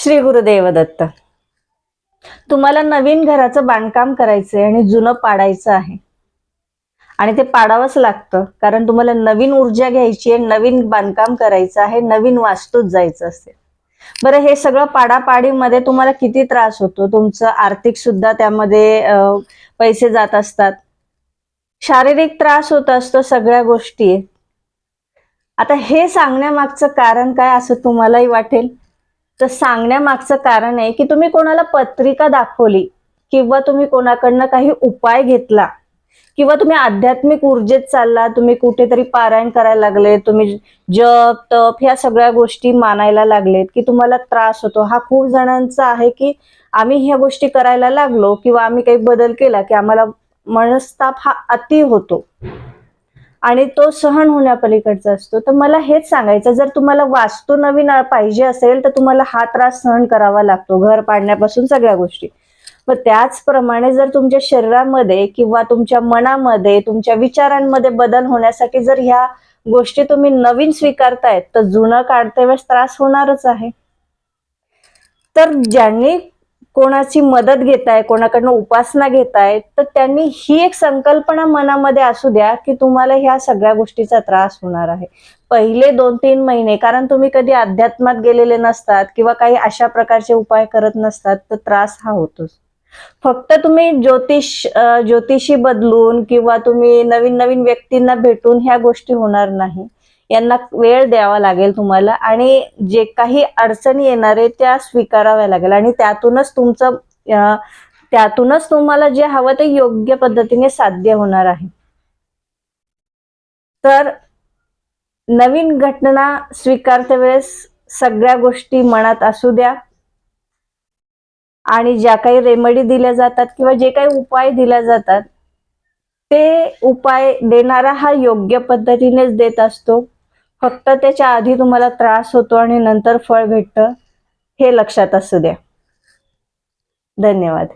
श्री गुरुदेव दत्त. तुम्हाला नवीन घराचं बांधकाम करायचंय आणि जुनं पाडायचं आहे. आणि ते पाडावंच लागतं कारण तुम्हाला नवीन ऊर्जा घ्यायची आहे नवीन बांधकाम करायचं आहे नवीन वास्तूत जायचं असेल. बरं हे सगळं पाडापाडीमध्ये तुम्हाला किती त्रास होतो? तुमचं आर्थिक सुद्धा त्यामध्ये पैसे जात असतात. शारीरिक त्रास होत असतो सगळ्या गोष्टी. आता हे सांगण्यामागचं कारण काय असं तुम्हालाही वाटेल? तर सांगण्यामागचं कारण आहे की तुम्ही कोणाला पत्रिका दाखवली किंवा तुम्ही कोणाकडनं काही उपाय घेतला किंवा तुम्ही आध्यात्मिक ऊर्जेत चालला तुम्ही कुठेतरी पारायण करायला लागले तुम्ही जप तप ह्या सगळ्या गोष्टी मानायला लागलेत की तुम्हाला त्रास होतो. हा खूप जणांचा आहे की आम्ही ह्या गोष्टी करायला लागलो किंवा आम्ही काही बदल केला की आम्हाला मनस्ताप हा अति होतो. आणि तो सहन होण्यापलीकडचा असतो. तर मला हेच सांगायचं जर तुम्हाला वास्तू नवीन पाहिजे असेल तर तुम्हाला हा त्रास सहन करावा लागतो घर पाडण्यापासून सगळ्या गोष्टी. व त्याचप्रमाणे जर तुमच्या शरीरामध्ये किंवा तुमच्या मनामध्ये तुमच्या विचारांमध्ये बदल होण्यासाठी जर ह्या गोष्टी तुम्ही नवीन स्वीकारतायत तर जुनं काढते वेळेस त्रास होणारच आहे. तर ज्यांनी कोणाची मदत घेताय कोणाकडनं उपासना घेताय तर त्यांनी ही एक संकल्पना मनामध्ये असू द्या की तुम्हाला ह्या सगळ्या गोष्टीचा त्रास होणार आहे. पहिले दोन तीन महिने कारण तुम्ही कधी अध्यात्मात गेलेले नसतात किंवा काही अशा प्रकारचे उपाय करत नसतात तर त्रास हा होतोच. फक्त तुम्ही ज्योतिष ज्योतिषी बदलून किंवा तुम्ही नवीन नवीन व्यक्तींना भेटून ह्या गोष्टी होणार नाही. यांना वेळ द्यावा लागेल तुम्हाला आणि जे काही अडचणी येणार आहे त्या स्वीकाराव्या लागेल. आणि त्यातूनच तुमचं त्यातूनच तुम्हाला जे हवं ते योग्य पद्धतीने साध्य होणार आहे. तर नवीन घटना स्वीकारते वेळेस सगळ्या गोष्टी मनात असू द्या. आणि ज्या काही रेमेडी दिल्या जातात किंवा जे काही उपाय दिल्या जातात ते उपाय देणारा हा योग्य पद्धतीनेच देत असतो. फक्त त्याच्या आधी तुम्हाला त्रास होतो आणि नंतर फळ भेटतं हे लक्षात असू द्या. धन्यवाद.